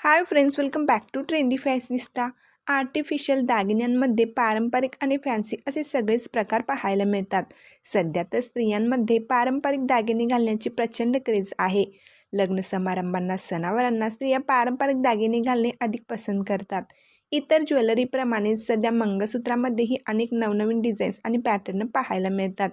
Hi friends welcome back to trendy fashionista artificial दागिन्यांमध्ये पारंपरिक आणि फॅन्सी असे सगळेच प्रकार पाहायला मिळतात. सध्या तर स्त्रियांमध्ये पारंपरिक दागिने घालण्याची प्रचंड क्रेज आहे. लग्न समारंभांना सणावारांना स्त्रिया पारंपरिक दागिने घालणे अधिक पसंत करतात. इतर ज्वेलरीप्रमाणेच सध्या मंगळसूत्रामध्येही अनेक नवनवीन डिझाईन्स आणि पॅटर्न पाहायला मिळतात.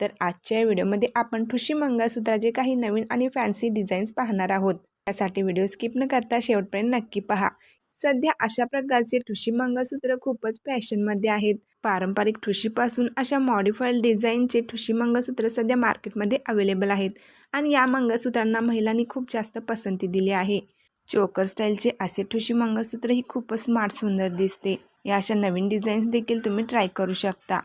तर आजच्या व्हिडिओमध्ये आपण ठुशी मंगळसूत्राचे काही नवीन आणि फॅन्सी डिझाईन्स पाहणार आहोत. त्यासाठी व्हिडिओ स्किप न करता शेवटपर्यंत नक्की पहा. सध्या अशा प्रकारचे ठुशी मंगळसूत्र खूपच फॅशनमध्ये आहेत. पारंपरिक ठुशीपासून अशा मॉडिफाईड डिझाईनचे ठुशी मंगळसूत्र सध्या मार्केटमध्ये अवेलेबल आहेत. आणि या मंगळसूत्रांना महिलांनी खूप जास्त पसंती दिली आहे. चोकर स्टाईलचे असे ठुशी मंगळसूत्र ही खूपच स्मार्ट सुंदर दिसते. या अशा नवीन डिझाईन्स देखील तुम्ही ट्राय करू शकता.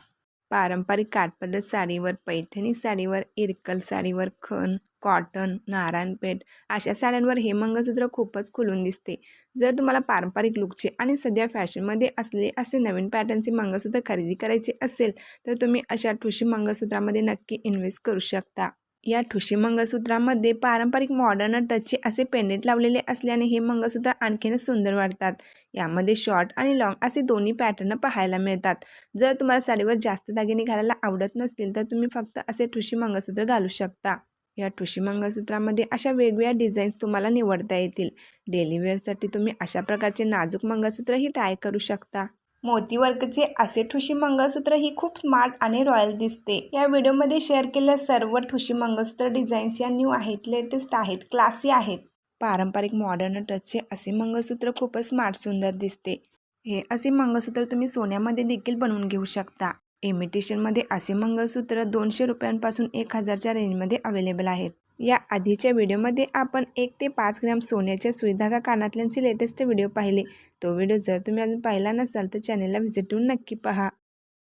पारंपरिक काठपदर साडीवर पैठणी साडीवर इरकल साडीवर खण कॉटन नारायणपेठ अशा साड्यांवर हे मंगळसूत्र खूपच खुलून दिसते. जर तुम्हाला पारंपरिक लुकचे आणि सध्या फॅशनमध्ये असले असे नवीन पॅटर्नचे मंगळसूत्र खरेदी करायचे असेल तर तुम्ही अशा ठुशी मंगळसूत्रामध्ये नक्की इन्व्हेस्ट करू शकता. या ठुशी मंगळसूत्रामध्ये पारंपरिक मॉडर्न टचचे असे पेंडेंट लावलेले असल्याने हे मंगळसूत्र आणखीनच सुंदर वाटतात. यामध्ये शॉर्ट आणि लॉंग असे दोन्ही पॅटर्न पाहायला मिळतात. जर तुम्हाला साडीवर जास्त दागिने घालायला आवडत नसतील तर तुम्ही फक्त असे ठुशी मंगळसूत्र घालू शकता. या ठुशी मंगळसूत्रामध्ये अशा वेगवेगळ्या डिझाईन्स तुम्हाला निवडता येतील. डेली वेअरसाठी तुम्ही अशा प्रकारचे नाजूक मंगळसूत्रही ट्राय करू शकता. मोतीवर्कचे असे ठुशी मंगळसूत्र ही खूप स्मार्ट आणि रॉयल दिसते. या व्हिडिओमध्ये शेअर केलेल्या सर्व ठुशी मंगळसूत्र डिझाईन्स या न्यू आहेत लेटेस्ट आहेत क्लासी आहेत. पारंपरिक मॉडर्न टचचे असे मंगळसूत्र खूपच स्मार्ट सुंदर दिसते. हे असे मंगळसूत्र तुम्ही सोन्यामध्ये देखील बनवून घेऊ शकता. इमिटेशनमध्ये असे मंगळसूत्र दोनशे रुपयांपासून एक हजारच्या रेंजमध्ये अवेलेबल आहेत. या आधीच्या व्हिडिओमध्ये आपण एक ते पाच ग्रॅम सोन्याच्या सुईधागा कानातल्यांचे लेटेस्ट व्हिडिओ पाहिले. तो व्हिडिओ जर तुम्ही अजून पाहिला नसाल तर चॅनेलला व्हिजिट देऊन नक्की पहा.